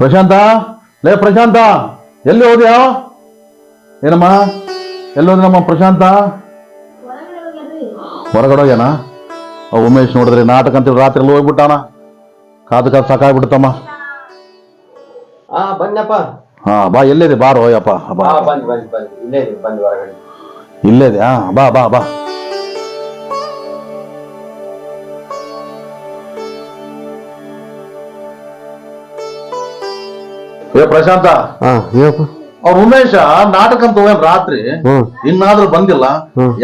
ಪ್ರಶಾಂತ? ಲೇ ಪ್ರಶಾಂತ ಎಲ್ಲಿ ಹೋದ್ಯಾ? ಏನಮ್ಮ? ಎಲ್ಲಿ ಹೋದ್ರಮ್ಮ ಪ್ರಶಾಂತ? ಹೊರಗಡೆ ಹೋಗ್ಯಾನ? ಉಮೇಶ್ ನೋಡಿದ್ರೆ ನಾಟಕ ಅಂತೇಳಿ ರಾತ್ರಿ ಎಲ್ಲ ಹೋಗ್ಬಿಟ್ಟಾನ. ಕಾದು ಕಾದು ಸಾಕಾಗ್ಬಿಡ್ತಮ್ಮ ಹಾ ಬನ್ನಪ್ಪ ಹಾ ಬಾ ಎಲ್ಲಿದೆ? ಬಾರೋ ಯಪ್ಪ ಬಾ. ಇಲ್ಲೇ ಇದೆ ಹಾ ಬಾ ಬಾ ಬಾ. ಏ ಪ್ರಶಾಂತ. ಹಾ ಹೇಳಪ್ಪ. ಅವ್ರ ಉಮೇಶ ನಾಟಕ ಅಂತ ಹೋಗ್ಯಾನ ರಾತ್ರಿ. ಹ್ಮ್. ಇನ್ನಾದ್ರೂ ಬಂದಿಲ್ಲ.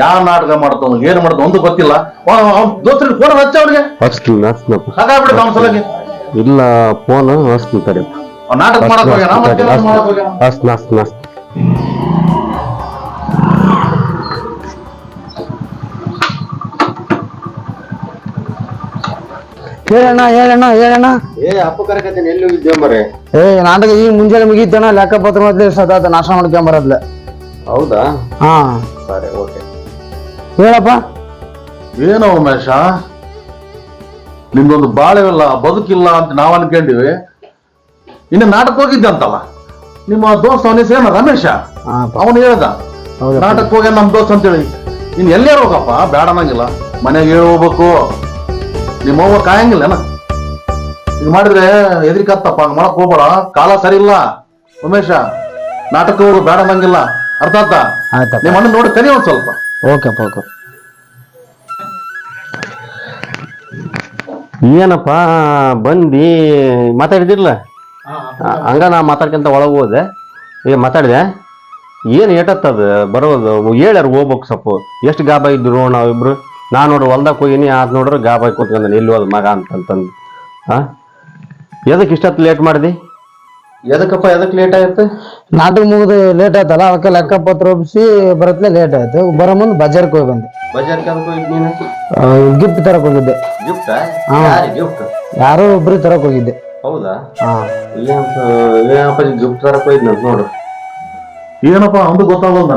ಯಾವ ನಾಟಕ ಮಾಡ್ತಾವ ಏನ್ ಮಾಡ್ತಾವ ಒಂದು ಗೊತ್ತಿಲ್ಲ. ದೋಸ್ತ್ರಿಗೆ ಫೋನ್ ಹಚ್ಚ ಅವ್ರಿಗೆ ಹಚ್ತೀನಿ ಹಚ್ನಪ್ಪ ಸಾಕಾಗ್ಬಿಡುತ್ತೆ ಅವ್ನ ಸಲಗೆ ಇಲ್ಲ ಫೋನ್ ಹಚ್ತೀನಿ ತಡಿ ಅವ್ನ್ ನಾಟಕ ಮಾಡಕ್ ಹೋಗ್ಯಾನ ಮತ್ತೆ ಏನಾದ್ರು ಮಾಡಕ್ ಹೋಗ್ಯಾನ? ಹಚ್ತೀನಿ ಹಚ್ತೀನಿ ಹಚ್ತೀನಿ. ಹೇಳಣ್ಣ ಹೇಳಣ್ಣ ಹೇಳಣ್ಣ. ಏ ಅಪ್ಪ ಕರಕತ್ತೇನೆ ಎಲ್ಲಿ ಹೋಗಿದ್ದೆ ಮರೆ ಏ ನಾಟಕ ಈಗ ಮುಂಜಾನೆ ಮುಗೀತಣ್ಣ ಲೆಕ್ಕಪತ್ರ ಪತ್ರ ಸದಾ ಸದಾತ ನಾಶ ಮಾಡ್ಕೊಂಬರದ್ಲೆ ಹೌದಾ? ಹಾ. ಸರಿ ಓಕೆ. ಹೇಳಪ್ಪ. ಏನೋ ಉಮೇಶ ನಿಮ್ದೊಂದು ಬಾಳೆವಿಲ್ಲ ಬದುಕಿಲ್ಲ ಅಂತ ನಾವ್ ಅನ್ಕೊಂಡಿವಿ. ಇನ್ನು ನಾಟಕ ಹೋಗಿದ್ದೆ ಅಂತಲ್ಲ. ನಿಮ್ಮ ದೋಸ್ತ ಅವನ ಹೆಸರೇನ? ರಮೇಶ? ಹಾ ಅವನು ಹೇಳ್ದ. ಹೌದಪ್ಪ. ನಾಟಕ ಹೋಗ್ಯ ನಮ್ ದೋಸ್ತ ಅಂತೇಳಿ. ಇನ್ ಎಲ್ಲೇ ಹೋಗಪ್ಪ? ಬೇಡ ಅನ್ನಂಗಿಲ್ಲ ಮನೆಗೆ ಹೇಳಿ ಅವ್ವ ಕಾಯಂಗಿಲ್ಲನ ಈಗ ಮಾಡಿದ್ರೆ ಎದ್ರಿಕತ್ತಪ್ಪ ಹಂಗ ಮಾಡಕ್ ಹೋಗ್ಬೇಡ. ಕಾಲ ಸರಿ ಇಲ್ಲ ಉಮೇಶ ನಾಟಕ ಬೇಡ ಅನ್ನಂಗಿಲ್ಲ. ಅರ್ಥ ಆಯ್ತಾ? ಆಯ್ತಪ್ಪ. ನಿಮ್ಮ ಅಣ್ಣ ನೋಡಿ ಕರಿ ಒಂದ್ ಸ್ವಲ್ಪ. Okay okay. ಏನಪ್ಪ ಬಂದಿ ಮಾತಾಡಿದಿರ್ಲ? ಹಂಗ ನಾ ಮಾತಾಡ್ಕೊಂತ ಒಳಗೆ ಹೋದೆ. ಈಗ ಮಾತಾಡಿದೆ? ಏನು ಏಟತ್ತದ ಬರೋದು ಹೇಳ್ಯಾರ ಹೋಗ್ಬೇಕು ಸ್ವಲ್ಪ. ಎಷ್ಟು ಗಾಬ ಇದ್ರು ನಾವಿಬ್ರು ನಾ ನೋಡ್ರಿ ಹೊಲ್ದಾಗ ಹೋಗಿನಿ ಆದ್ ನೋಡ್ರಿ ಗಾಬಾಯ್ ಕೂತ್ಕೊಂಡ ಎಲ್ಲೋ ಹೋದ ಮಗ ಅಂತಂತಂದು. ಹಾ ಎದಕ್ಕೆ ಇಷ್ಟೊತ್ತು ಲೇಟ್ ಮಾಡಿದಿ? ಎದಕ್ಕಪ್ಪ ಎದಕ್ಕೆ ಲೇಟ್ ಆಯ್ತು? ನಾಟಕ ಮುಗಿದು ಲೇಟ್ ಆಯ್ತಲ್ಲ ಅವಕ್ಕೆ ಲೆಕ್ಕ ಪತ್ರ ಒಪ್ಪಿಸಿ ಬರತ್ಲೆ ಲೇಟ್ ಆಯ್ತು. ಬರೋ ಮುಂದೆ ಬಜಾರ್ಗೆ ಹೋಗಿ ಬಂದೆ. ಬಜಾರ್ ನೀನು? ಗಿಫ್ಟ್ ತರಕ್ ಹೋಗಿದ್ದೆ. ಗಿಫ್ಟ್ ಹಾ. ಗಿಫ್ಟ್ ಯಾರೋ ಒಬ್ರು ತರಕ್ ಹೋಗಿದ್ದೆ. ಹೌದಾ? ಹಾಂ. ಏನಪ್ಪ ಗಿಫ್ಟ್ ತರಕ್ ಹೋಯ್ತು ನೋಡು. ಏನಪ್ಪ ಅಂದು ಗೊತ್ತಾಗಲ್ಲ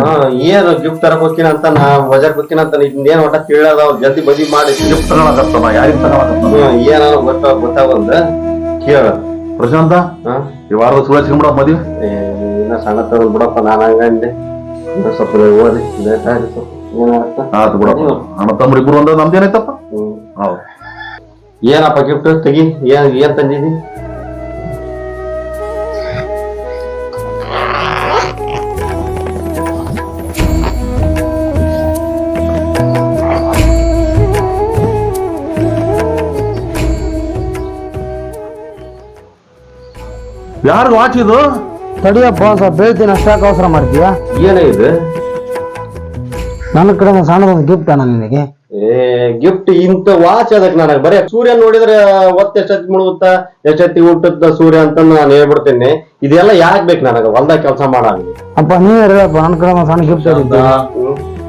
ಏನು ಗಿಫ್ಟ್ ತರಕ್ ಹೋಗ್ತೀನಿ ಅಂತ ನಾ ಬಜಾರ್ ಹೋಗ್ತೀನಿ ಅಂತ ಏನ್ ಒಟ್ಟ ತಿಳಿಯದ ಅವ್ರು ಜಲ್ದಿ ಬದಿ ಮಾಡಿ ಗಿಫ್ಟ್ ತಗೊಳಕತ್ತಲ್ಲ ಯಾರಿಗೆ ತಗೊಳಕತ್ತ ಏನಾರ ಗೊತ್ತ ಗೊತ್ತಾಗಲ್ಲ ಕೇಳ. ಪ್ರಶಾಂತ? ಈ ವಾರದ ಸುಳ್ಳ ಮದ್ವೆ? ಏ, ಇನ್ನ ಸಣ್ಣ ತಗೊಂಡ್ ಬಿಡಪ್ಪ ನಾನು ಹಂಗಂದೆ. ಸ್ವಲ್ಪ ಓದಿ ಲೇಟ್ ಆಯ್ತು ಆತು ಬಿಡಪ್ಪ. ಅಣ್ಣ ತಮ್ಮ ಇಬ್ರು ಒಂದ ನಮ್ದೇನೈತಪ್ಪ. ಹೌದು. ಏನಪ್ಪ ಗಿಫ್ಟ್ ತೆಗಿ ಏನ್ ಏನ್ ತಂದಿದಿ? ಯಾರಿಗ ವಾಚ್ ಇದು ತಡಿಯಪ್ಪ ಸ್ವಲ್ಪ ಹೇಳ್ತೀನಿ ಅಷ್ಟಾಕ ಅವಸರ ಮಾಡ್ತೀಯ? ಏನೇ ಇದು? ನನ್ನ ಕಡೆ ಒಂದು ಸಣ್ಣದೊಂದು ಗಿಫ್ಟ್ ಅಣ್ಣ ನಿನಗೆ. ಏ ಗಿಫ್ಟ್ ಇಂತ ವಾಚ್ ಅದಕ್ಕೆ ನನಗೆ. ಬರೀ ಸೂರ್ಯ ನೋಡಿದ್ರೆ ಒತ್ತ ಎಷ್ಟೊತ್ತಿ ಮುಳುಗುತ್ತ? ಎಷ್ಟೊತ್ತಿ ಹುಟ್ಟುತ್ತ ಸೂರ್ಯ? ಅಂತ ನಾನು ಹೇಳ್ಬಿಡ್ತೀನಿ. ಇದೆಲ್ಲ ಯಾಕೆ ಬೇಕು ನನಗೆ? ಹೊಲ್ದಾಗ ಕೆಲಸ ಮಾಡಂಗ. ಅಪ್ಪ ನೀವೇ ಹೇಳಪ್ಪ ನನ್ನ ಕಡೆ ಒಂದು ಸಣ್ಣ ಗಿಫ್ಟ್ ಅಂತ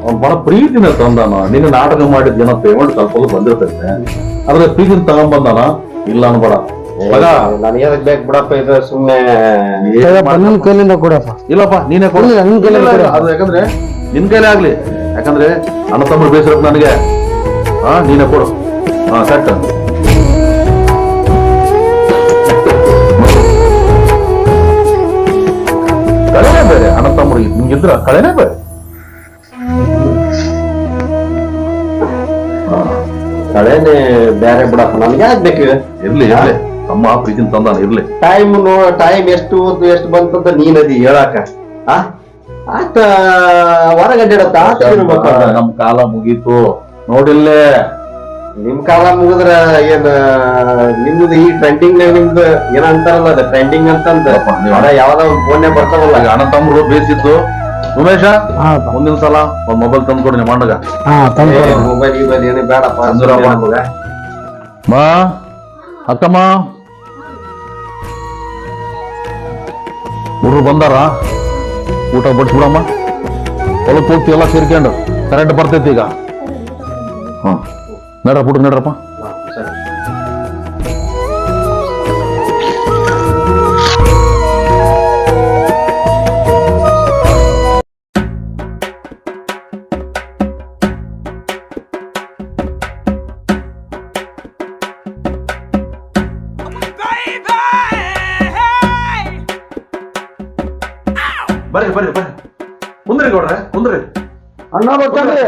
ಅವ್ನು ಬಹಳ ಪ್ರೀತಿನ ತಂದಾನ. ನಿನ್ನ ನಾಟಕ ಮಾಡಿದ ಜನ ಪೇಮೆಂಟ್ ಸ್ವಲ್ಪ ಬಂದಿರ್ತೈತೆ. ಆದ್ರೆ ಪ್ರೀತಿನ ತಗೊಂಡ್ಬಂದಾನ ಇಲ್ಲ ಅನ್ಬೇಡ. ನನಗೆ ಅದಕ್ಕೆ ಬೇಕು ಬಿಡಪ್ಪ ಇದು ಸುಮ್ಮನೆ ಹೇಳಪ್ಪ ನಿನ್ ಕೈಲಿಂದ ಕೊಡಪ್ಪ. ಇಲ್ಲಪ್ಪ ನೀನೇ ಕೊಡು. ಇಲ್ಲ, ನಿನ್ ಕೈಲೇ ಇಲ್ಲ, ಇಲ್ಲ, ಕೊಡು. ಅದು ಯಾಕಂದ್ರೆ ನಿನ್ ಕೈಲೇ ಆಗ್ಲಿ. ಯಾಕಂದ್ರೆ ಅಣ್ಣ ತಮ್ಮ ಬೇಸರ ನನಗೆ. ಹಾ ನೀನೇ ಕೊಡು. ಹಾ ಕಟ್ ಕಳೆನೇ ಬೇರೆ ಅಣ್ಣ ತಮ್ಮರು ನಿಮ್ಗಿದ್ರ ಕಳೆನೇ ಬೇರೆ. ಕಳೆನೆ ಬೇರೆ ಬಿಡಪ್ಪ ನನಗೆ ಯಾಕೆ ಬೇಕು ಇರ್ಲಿ ಇರ್ಲಿ. ತಮ್ಮ ಪ್ರೀತಿನ ತಂದಾನ ಇರ್ಲಿ. ಟೈಮ್ ನೋ ಟೈಮ್ ಎಷ್ಟು ಎಷ್ಟು ಬಂತಂತ ನೀನದಿ ಹೇಳಾಕ. ಆ? ಆತ ಹೊರಗಡೆ ಆತ ಇರ್ಬೇಕು. ನಮ್ ಕಾಲ ಮುಗೀತು. ನೋಡಿಲ್ಲೇ? ನಿಮ್ ಕಾಲ ಮುಗಿದ್ರ ಏನ್ ನಿಮ್ದು ಈ ಟ್ರೆಂಡಿಂಗ್ ನಿಮ್ದು ಏನ ಅಂತಾರಲ್ಲ ಅದ ಟ್ರೆಂಡಿಂಗ್ ಅಂತಂದ. ಯಾವ್ದ ನೀವು- ಅದ ಯಾವ್ದೋ ಒಂದ್ ಫೋನ್ ಬರ್ತಾವಲ್ಲ ಅಣ್ಣ ತಮ್ಮರು ಬೇಸಿದ್ದು. ಉಮೇಶ ಮುಂದಿನ ಸಲ ಒಂದ್ ಮೊಬೈಲ್ ತಂದು ಕೊಡಿ ನಿಮ್ಮ ಅಣ್ಣಗ. ಮೊಬೈಲ್ ಗಿಬೈಲ್ ಏನು ಬೇಡಪ್ಪ. ಅಂದ್ರ. ಮಾ ಅಕ್ಕಮ್ಮ. ಹುಡ್ರು ಬಂದಾರ? ಊಟ ಬಡಿಸ್ಬಿಡಮ್ಮ ಹೊಲಕ್ಕೆ ಹೋಗ್ತಿ ಎಲ್ಲ ಸೇರ್ಕೊಂಡು ಕರೆಂಟ್ ಬರ್ತೈತಿ ಈಗ. ಹಾ, ನಡ್ರಪ್ಪ ಹುಡುಗ, ನಡ್ರಪ್ಪ. ಬರ್ರಿ ಬರ್ರಿ ಬರ್ರಿ. ಕುಂದ್ರಿ ಗೌಡ್ರೆ ಕುಂದ್ರಿ. ಅಣ್ಣ ಬರ್ತಾನ್ರಿ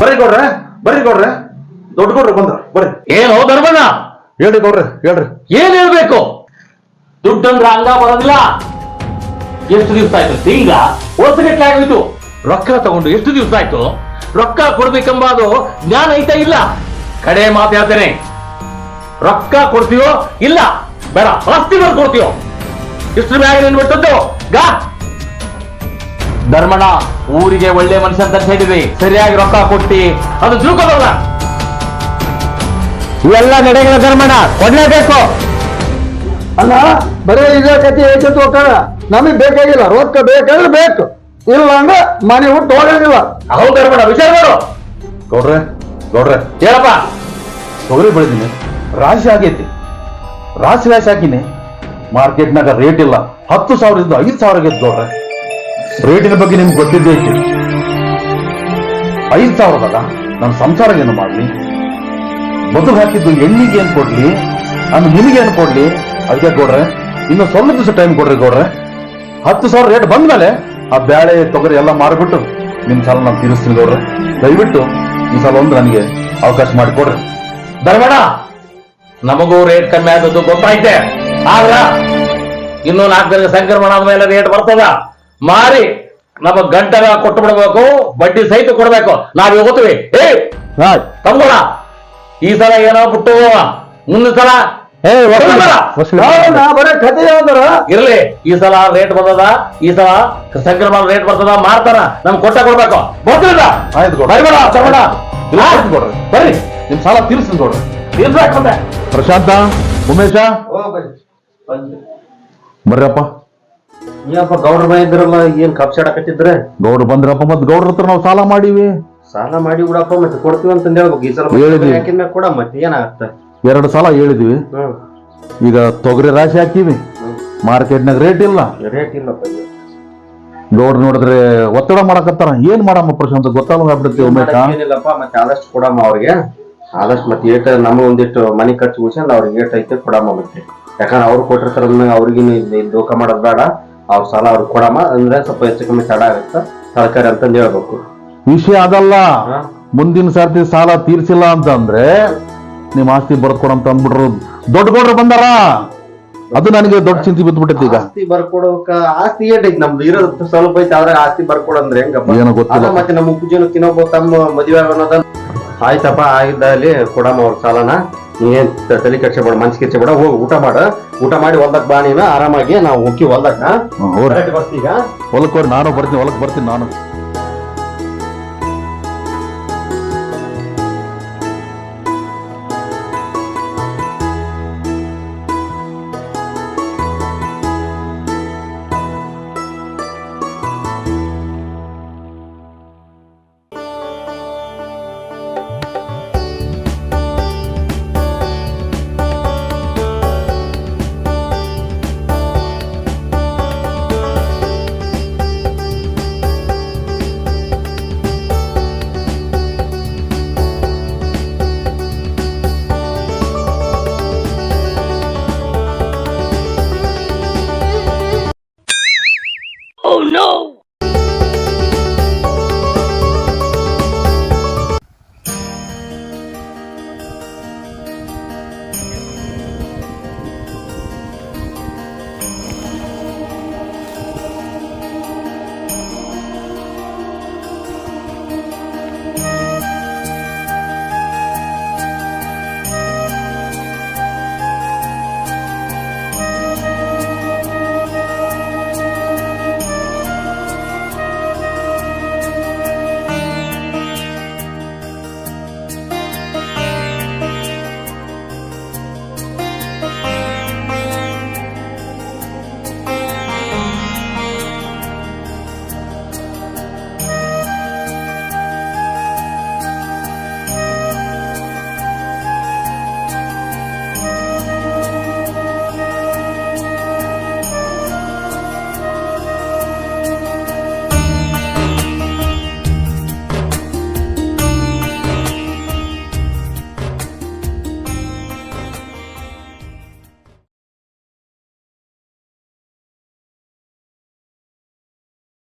ಬರ್ರಿ ಗೌಡ್ರೆ ಬರ್ರಿ ಗೌಡ್ರೆ. ದೊಡ್ಡ ಗೌಡ್ರೆ ಬಂದ್ರ. ಬರ್ರಿ. ಏನು ಧರ್ಮಣ್ಣ ಹೇಳ್ರಿ ಗೌಡ್ರೆ ಹೇಳ್ರಿ. ಏನ್ ಹೇಳ್ಬೇಕು? ದುಡ್ಡಂದ್ರ ಹಂಗ ಬರೋದಿಲ್ಲ. ಎಷ್ಟು ದಿವಸ ಆಯ್ತು? ತಿಂಗ ವರ್ಷಗಟ್ಟಲೆ ಆಗೋಯ್ತು. ರೊಕ್ಕ ತಗೊಂಡು ಎಷ್ಟು ದಿವಸ ಆಯ್ತು? ರೊಕ್ಕ ಕೊಡ್ಬೇಕೆಂಬ ಅದು ಜ್ಞಾನ ಐತಾ ಇಲ್ಲ? ಕಡೆ ಮಾತು ಹೇಳ್ತೇನೆ. ರೊಕ್ಕ ಕೊಡ್ತೀವೋ ಇಲ್ಲ? ಬೇಡ ಆಸ್ತಿ ಮೇಲೆ ಕೊಡ್ತೀಯೋ? ಇಷ್ಟು ಬ್ಯಾಗ್ ನೀನು ಬಿಟ್ಟದ್ದು? ಗಾ! ಧರ್ಮಣ, ಊರಿಗೆ ಒಳ್ಳೆ ಮನುಷ್ಯ ಅಂತ ಹೇಳಿದ್ರಿ ಸರಿಯಾಗಿ ರೊಕ್ಕ ಕೊಟ್ಟಿ, ಅದು ತಿಳ್ಕೊಬಲ್ಲ. ಇವೆಲ್ಲ ನಡೆಗಳ ಧರ್ಮಣ, ಕೊಡ್ಲೇಬೇಕು. ಅಲ್ಲ, ಬರೀ ಇದೇ ಕತಿ ಐತೆ ನಮಗ್ ಬೇಕಾಗಿಲ್ಲ, ರೊಕ್ಕ ಬೇಕಾದ್ರೆ ಬೇಕು. ಇಲ್ಲ ಅಂದ್ರೆ ಮನೆ ಹುಟ್ಟು ಹೋಗಂಗಿಲ್ಲ ಹೌದು ಬೇಡ ವಿಚಾರ ಮಾಡು. ಗೌಡ್ರೆ ಗೌಡ್ರೆ. ಹೇಳಪ್ಪ ತೊಗರಿ ಬೆಳೆದಿನಿ ರಾಶಿ ಆಗೈತಿ. ರಾಶಿ ರಾಶಿ ಹಾಕಿನಿ. ಮಾರ್ಕೆಟ್ನಾಗ ರೇಟ್ ಇಲ್ಲ. ಹತ್ತು ಸಾವಿರ ಇದ್ದು ಐದು ಸಾವಿರ ಆಗೈತಿ ಗೌಡ್ರೆ. ರೇಟಿನ ಬಗ್ಗೆ ನಿಮ್ಗೆ ಗೊತ್ತಿದ್ದೇ ಐತಿ. ಐದು ಸಾವಿರದಾಗ ನನ್ನ ಸಂಸಾರ ಏನು ಮಾಡಲಿ. ಬದುಕು ಹಾಕಿದ್ದು ಎಣ್ಣಿಗೆ ಏನು ಕೊಡ್ಲಿ? ನಾನು ನಿಮಗೆ ಏನು ಕೊಡ್ಲಿ? ಅದಕ್ಕೆ ಗೌಡ್ರೆ ಇನ್ನು ಸ್ವಲ್ಪ ದಿವಸ ಟೈಮ್ ಕೊಡ್ರಿ ಗೌಡ್ರೆ. ಹತ್ತು ಸಾವಿರ ರೇಟ್ ಬಂದ್ಮೇಲೆ ಆ ಬ್ಯಾಳೆ ತೊಗರಿ ಎಲ್ಲ ಮಾರ್ಬಿಟ್ಟು ನಿಮ್ ಸಾಲ ನಾನು ತೀರಿಸ್ತೀನಿ ಗೌಡ್ರೆ. ದಯವಿಟ್ಟು ಈ ಸಲ ಒಂದು ನನಗೆ ಅವಕಾಶ ಮಾಡಿಕೊಡ್ರಿ. ಬರಬೇಡ ನಮಗೂ ರೇಟ್ ಕಮ್ಮಿ ಆದದ್ದು ಗೊತ್ತಾಯ್ತೆ. ಆದ್ರ ಇನ್ನೂ ನಾಲ್ಕು ದಿನ ಸಂಕ್ರಮಣ ಆದ್ಮೇಲೆ ರೇಟ್ ಬರ್ತದ. ಮಾರಿ ನಮ್ಮ ಗಂಟೆ ಕೊಟ್ಟು ಬಿಡಬೇಕು ಬಡ್ಡಿ ಸಹಿತ ಕೊಡ್ಬೇಕು. ನಾವ್ ಹೋಗ್ತೀವಿ ಏ ತಂಬೋಣ ಈ ಸಲ ಏನೋ ಬಿಟ್ಟು. ಮುಂದಿನ ಸಲ ಏ ಬರೀ ಕತೆ ಇರಲಿ ಇರ್ಲಿ ಈ ಸಲ ರೇಟ್ ಬರ್ತದ ಈ ಸಲ ಸಂಕ್ರಮಣ ರೇಟ್ ಬರ್ತದ ಮಾರ್ತಾರ ನಮ್ಗೆ ಕೊಟ್ಟ ಕೊಡ್ಬೇಕು. ಬರ್ತಿಲ್ಲ ಆಯ್ತು. ಬರ್ಬೇಡ ಇಲ್ಲ, ಗೌಡ್ರೆ. ಬರ್ರಿ. ನಿಮ್ ಸಾಲ ತೀರ್ಸ್ತೀನಿ ಇರ್ಬೇಕು ಮತ್ತೆ. ಪ್ರಶಾಂತ ಉಮೇಶ. ಬರ್ರಪ್ಪ ಏನಪ್ಪ ಗೌಡ್ರ ಮನೆ ಇದ್ರಲ್ಲ ಏನ್ ಕಪ್ಸಾಡಕತ್ತಿದ್ರೆ ಗೌಡ್ರು ಬಂದ್ರಪ್ಪ ಮತ್ ಗೌಡ್ರ ಹತ್ರ ನಾವು ಸಾಲ ಮಾಡಿವಿ. ಸಾಲ ಮಾಡಿ ಬಿಡಪ್ಪ ಮತ್ತೆ ಕೊಡ್ತೀವಿ ಅಂತಂದ್ ಹೇಳ್ಬೇಕು. ಈ ಸಲ ಹೇಳಿದ್ವಿ. ಕೂಡ ಕೊಡ ಮತ್ತೆ ಏನಾಗತ್ತ ಎರಡು ಸಲ ಹೇಳಿದ್ವಿ. ಈಗ ತೊಗರಿ ರಾಶಿ ಹಾಕಿವಿ. ಮಾರ್ಕೆಟ್ನಾಗ ರೇಟ್ ಇಲ್ಲ. ರೇಟ್ ಇಲ್ಲ ನೋಡ್ ಗೌಡ್ರು ನೋಡಿದ್ರೆ ಒತ್ತಡ ಮಾಡಕತ್ತಾರ. ಏನ್ ಮಾಡಮ್ಮ ಪ್ರಶಾಂತ ಗೊತ್ತಲ್ಲ ಆಗ್ಬಿಡುತ್ತೆ ಮಾಡಕ್ ಏನಿಲ್ಲಪ್ಪ ಮತ್ತೆ ಆದಷ್ಟು ಕೊಡಮ್ಮ ಅವ್ರಿಗೆ. ಆದಷ್ಟು ಮತ್ತೆ ಏಟ ನಮ್ಮ ಒಂದಿಷ್ಟು ಮನೆ ಖರ್ಚು ಉಳ್ಸ್ಕೊಂಡ್ ಅವ್ರಿಗೆ ಏಟ್ ಐತೆ ಕೊಡಮ್ಮ ಮತ್ತೆ. ಯಾಕಂದ್ರೆ ಅವ್ರು ಕೊಟ್ಟಿರ್ತಾರ ಅವ್ರಿಗೆ ದೋಖ ಮಾಡೋದ್ ಬೇಡ. ಅವ್ರ ಸಾಲ ಅವ್ರಿಗೆ ಕೊಡಮ್ಮ. ಅಂದ್ರೆ ಸ್ವಲ್ಪ ಹೆಚ್ಚು ಕಮ್ಮಿ ತಡ ಆಗುತ್ತೆ. ತರಕಾರಿ ಅಂತಂದು ಹೇಳ್ಬೇಕು. ವಿಷಯ ಅದಲ್ಲ? ಮುಂದಿನ ಸರ್ತಿ ಸಾಲ ತೀರ್ಸಿಲ್ಲ ಅಂತಂದ್ರೆ ನಿಮ್ ಆಸ್ತಿ ಬರ್ದ್ ಕೊಡಂತ ಅಂದ್ಬಿಟ್ರು. ದೊಡ್ಡ ಗೌಡ್ರು ಬಂದಾರ? ಅದು ನನಗೆ ದೊಡ್ಡ ಚಿಂತೆ ಬಿದ್ದ್ಬಿಟ್ಟೈತಿ ಈಗ. ಆಸ್ತಿ ಬರ್ಕೊಡೋಕ ಆಸ್ತಿ ಏಟ್ ಐತಿ ನಮ್ದು ಇರೋದು ಸ್ವಲ್ಪ ಐತಿ ಆದ್ರೆ ಆಸ್ತಿ ಬರ್ಕೊಡಂದ್ರೆ ಹೆಂಗಪ್ಪ? ಏನೋ ಗೊತ್ತಿಲ್ಲ. ಮತ್ತೆ ನಮ್ಮ ಉಪ್ಪುಜನ ತಿನ್ನೋಬ ತಮ್ಮ ಮದುವೆ ಆಗೋದ ಆಯ್ತಪ್ಪ ಆಗಿದ್ದಲ್ಲಿ ಕೊಡಮ್ಮ ಅವ್ರ ಸಾಲನ. ನೀನ್ ತಲೆ ಕೆಡ್ಸ ಬೇಡ ಮನ್ಸ್ ಕೆಡ್ಸ ಬೇಡ ಹೋಗಿ ಊಟ ಮಾಡ. ಊಟ ಮಾಡಿ ಹೊಲ್ದಕ್ ಬಾ ನೀನು ಆರಾಮಾಗಿ ನಾವು ಹೋಗಿ ಹೊಲ್ದಕ್ಕ ಹ್ಮ್, ಹೋಗ್ರಿ. ಬರ್ತೀಗ ಹೊಲಕ್ಕೆ ಹೋಗ್ರಿ ನಾನು ಬರ್ತೀನಿ ಹೊಲಕ್ ಬರ್ತೀನಿ ನಾನು.